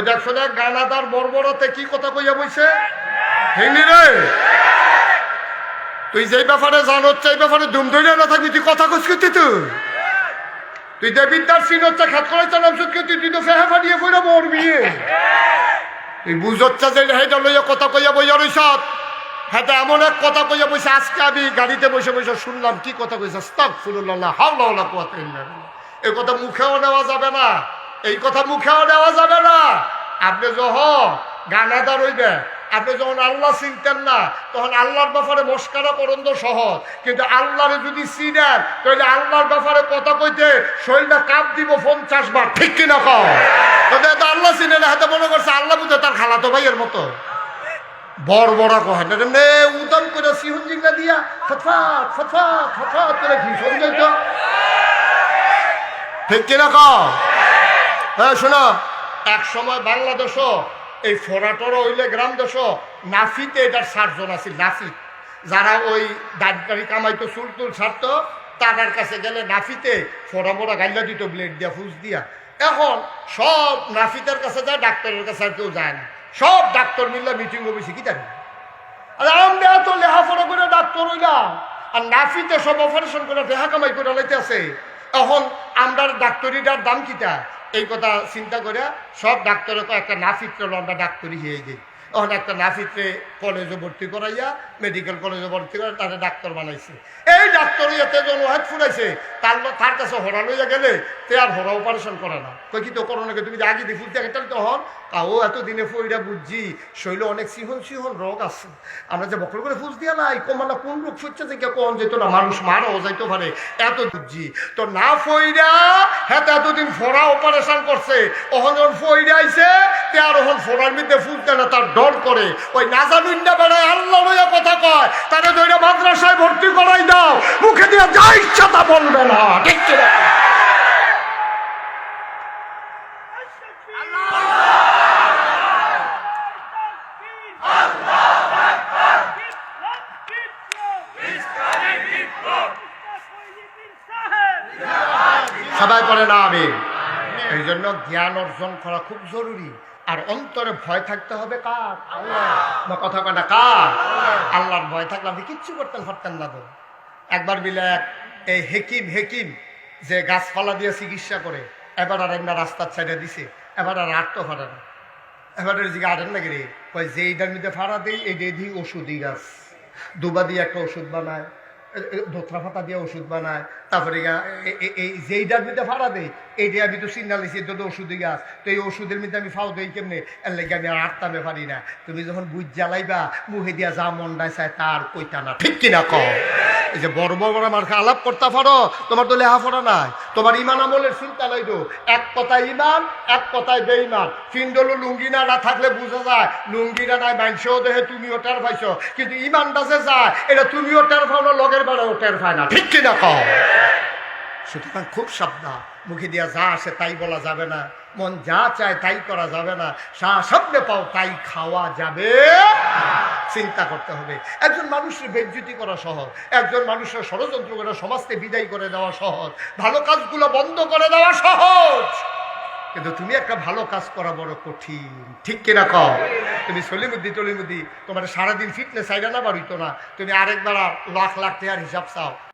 ওই দেখছ না গানাদার বড়বড়তে কি কথা কইয়া বইছে? তুই যেই ব্যাপারে জানোর এই ব্যাপারে দুম ধরে না থাকবি, তুই কথা কইস তুই তুই তুই দেবিদ্যার সিন হচ্ছে, খাত করে চালাম সুতকে তুই তো ফেহে ফাটিয়ে তুই যে হেটা লইয়া কথা কইয়া বইয়া রইসত হ্যাঁ এমন এক কথা কইয়া বসে আজকে আমি গাড়িতে বসে বসে শুনলাম, কি কথা কইছে? স্তাক ফুলুল্লাহ হাওলা কথা এই কথা মুখেও নেওয়া যাবে না। এই কথা মুখেও দেওয়া যাবে না। আপনি যখন গানাদার হইবে আপনি যখন আল্লাহ চিনতেন না, তখন আল্লাহর ব্যাপারে মস্কারা করুন তো সহজ। কিন্তু আল্লাহরে যদি চিনেন, তাহলে আল্লাহর ব্যাপারে কথা কইতে শরীরটা কাপ দিব পঞ্চাশ বার। ঠিক কিনা তো আল্লাহ চিনে না হাতে মনে করছে আল্লাহ বুঝে তার খালাতো ভাইয়ের মতো। বড় বড় নে উদম করে সিহন জিঙ্গা দিয়া ফটফাট ফটফাট ফটফাট করে ভীষণ ঠিক কিনা কও? হ্যাঁ শোনো। এক সময় বাংলাদেশও, এই ফোরাটর হইলে গ্রাম দেশ নাফিতে এটার সাতজন আছে নাফিত যারা ওই দাঁড়ি কামাইতো, চুল টুল ছাড়তো তাদের কাছে গেলে নাফিতে ফোড়া মোড়া গাইলা দিত, ব্লেড দিয়া, ফুস দিয়া। এখন সব নাফিতের কাছে যায়, ডাক্তারের কাছে আর কেউ যায় না। সব ডাক্তার মিললে মিটিং বসে কি জানি। আরে আমরা তো করে ডাক্তার হইলাম। আর নাফিতে সব অপারেশন করে দেহা কামাই করে লাইতে আছে। এখন আমরা ডাক্তারিটার দাম কিটা এই কথা চিন্তা করে সব ডাক্তারকে একটা নাফিত্রে আমরা ডাক্তারি হয়ে যাই এখন একটা নাফিত্রে কলেজে ভর্তি করাইয়া মেডিকেল কলেজে ভর্তি করে তারা ডাক্তার বানাইছে। এই ডাক্তার ইয়াতে যখন হাত ফুরাইছে তার তার কাছে হরা লইয়া গেলে তে আর হরা অপারেশন করে না। কই কি তো করো তুমি আগে দিয়ে ফুলতে তাহলে তখন কাও এত দিনে ফইরা বুঝছি, শৈল অনেক সিহন সিহন রোগ আছে। আমরা যে বকর করে ফুল দিয়া নাই কমানা কোন রোগ ফুটছে কেউ কম যেত না, মানুষ মারাও যাইতে পারে, এত বুঝছি। তো না ফইরা হ্যাঁ তো এতদিন ফোড়া অপারেশন করছে যখন ফইরা আইছে, তে আর ওখান ফোড়ার মধ্যে ফুলতে না, তার ডর করে। ওই না জানুন বেড়ায় আল্লাহ লইয়া কথা কয়, তারা ধরে মাদ্রাসায় ভর্তি করাই দাও। মুখে দিয়ে যা ইচ্ছা তা বলবে না। ঠিক কিনা? সবাই পড়ে না আমি? এই জন্য জ্ঞান অর্জন করা খুব জরুরি। আর অন্তরে ভয় থাকতে হবে কার? না কথা কাটা কার? আল্লাহর ভয় থাকলে আপনি কিচ্ছু করতেন পারতেন না তো। একবার বিলে এক এই হেকিম হেকিম যে গাছপালা দিয়ে চিকিৎসা করে, এবার আর একটা রাস্তার সাইডে দিছে, এবার আর আটতে পারে না। এবার জিগা আটেন নাকি রে? কয় যে এইটার মধ্যে ফাড়া দিই এই দিয়ে ওষুধই গাছ দুবা দিয়ে একটা ওষুধ বানায়। ধোত্রা ফাতা দিয়ে ওষুধ বানায়। তারপরে এই যেইটার মধ্যে ফাড়া দেয় এইটা আমি তো সিগনাল দিচ্ছি এটা তো ওষুধই গাছ। তো এই ওষুধের মধ্যে আমি ফাও দেই কেমনে? এর লাগে আমি আর পারি না। তুমি যখন বুঝ জ্বালাইবা, মুখে দিয়া যা মন্ডায় চায় তার কইতা না। ঠিক কিনা কও? এই যে বড় বড় মার্কা আলাপ করতে পারো, তোমার তো লেহাপড়া নাই। তোমার ইমান আমলের চিন্তা নাই তো। এক কথায় ইমান, এক কথায় বেইমান ফিন্ডলো লুঙ্গি না না থাকলে বোঝা যায় লুঙ্গিটা নাই, মাংসও দেহে তুমিও টের পাইছ। কিন্তু ইমানটা যে যায়, এটা তুমিও টের পাও না, লগের বেড়াও টের পায় না। ঠিক কিনা কও? সুতরাং খুব সাবধান। মুখে দিয়া যা আসে তাই বলা যাবে না। মন যা চায় তাই করা যাবে না। সা সামনে পাও তাই খাওয়া যাবে। চিন্তা করতে হবে। একজন মানুষের বেজ্যুতি করা সহজ। একজন মানুষের ষড়যন্ত্র করে সমাজকে বিদায় করে দেওয়া সহজ। ভালো কাজগুলো বন্ধ করে দেওয়া সহজ। কিন্তু তুমি একটা ভালো কাজ করা বড় কঠিন। ঠিক কিনা কম তুমি সলিমুদ্দি টলিমুদ্দি তোমার সারাদিন ফিটনেস আইডা না বাড়িত না। তুমি আরেকবার লাখ লাখ টাকার হিসাব চাও।